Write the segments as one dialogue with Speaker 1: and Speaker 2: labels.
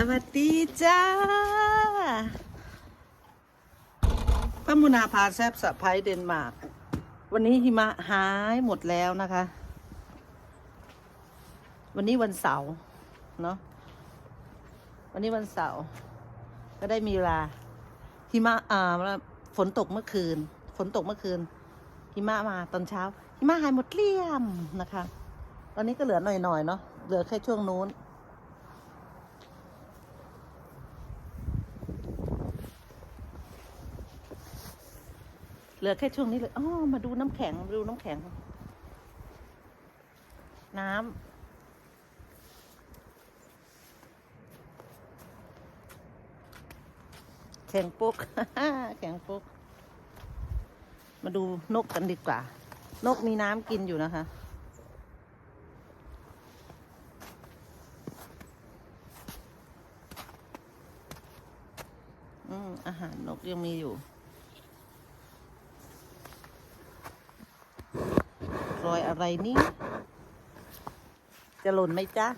Speaker 1: สวัสดีจ้าป้ามุนาพาแซบสะพายเดนมาร์ก วันนี้หิมะหายหมดแล้วนะคะ วันนี้วันเสาร์เนาะ วันนี้วันเสาร์ก็ได้มีเวลาหิมะอ่าฝนตกเมื่อคืน ฝนตกเมื่อคืนหิมะมาตอนเช้าหิมะหายหมดเกลี้ยมนะคะ ตอนนี้ก็เหลือหน่อยๆเนาะ เหลือแค่ช่วงนู้น เหลือแค่ช่วงนี้เลยอ๋อมาดูน้ำแข็งมาดูน้ำแข็ง น้ำแข็งปุ๊กแข็งปุ๊กมาดูนกกันดีกว่า นกมีน้ำกินอยู่นะคะอืมอาหารนกยังมีอยู่ อะไรนี่จะหล่นไหมจ๊ะ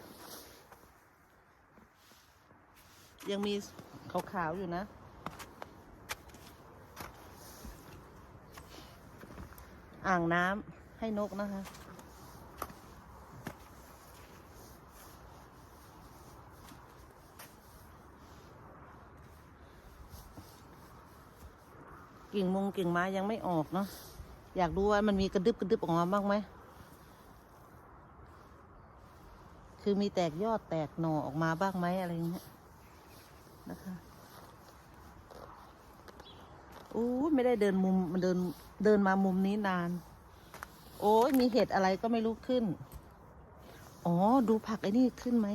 Speaker 1: ยังมีขาวๆอยู่นะ อ่างน้ำให้นกนะคะกิ่งมงกิ่งไม้ยังไม่ออกเนาะอยากดูว่ามันมีกระดึบกระดึบออกมาบ้างไหม คือมีแตกยอดแตกหน่อออกมาบ้างไหมอะไรเงี้ยนะคะโอ้ไม่ได้เดินมุมมันเดินเดินมามุมนี้นาน โอ้ยมีเห็ดอะไรก็ไม่รู้ขึ้น อ๋อ ดูผักไอ้นี่ขึ้นไหม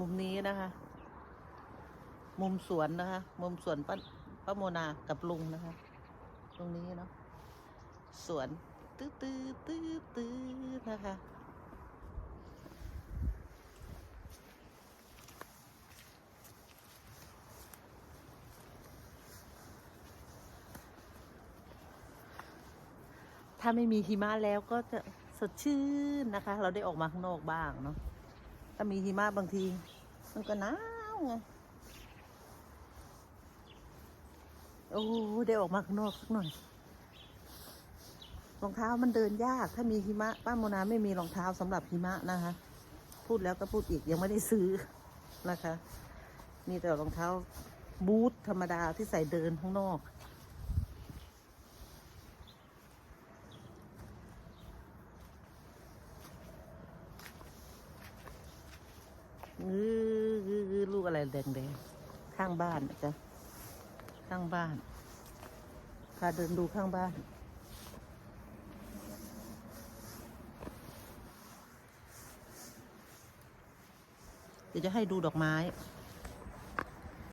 Speaker 1: มุมนี้นะคะ มุมสวนนะคะ มุมสวนป้าป้าโมนากับลุงนะคะ ตรงนี้เนาะสวนตื้อตื้อตื้อตื้อนะคะถ้าไม่มีหิมะแล้วก็จะสดชื่นนะคะ เราได้ออกมาข้างนอกบ้างเนาะ ถ้ามีหิมะบางที มันก็หนาวไง โอ้ได้ออกมาข้างนอกสักหน่อย รองเท้ามันเดินยาก ถ้ามีหิมะ ป้าโมนาไม่มีรองเท้าสำหรับหิมะนะคะ พูดแล้วก็พูดอีกยังไม่ได้ซื้อนะคะ มีแต่รองเท้าบูทธรรมดาที่ใส่เดินข้างนอก งื้อกือกือลูกอะไร แดงๆ ข้างบ้านนะจ๊ะ ข้างบ้าน พาเดินดูข้างบ้าน เดี๋ยวจะให้ดูดอกไม้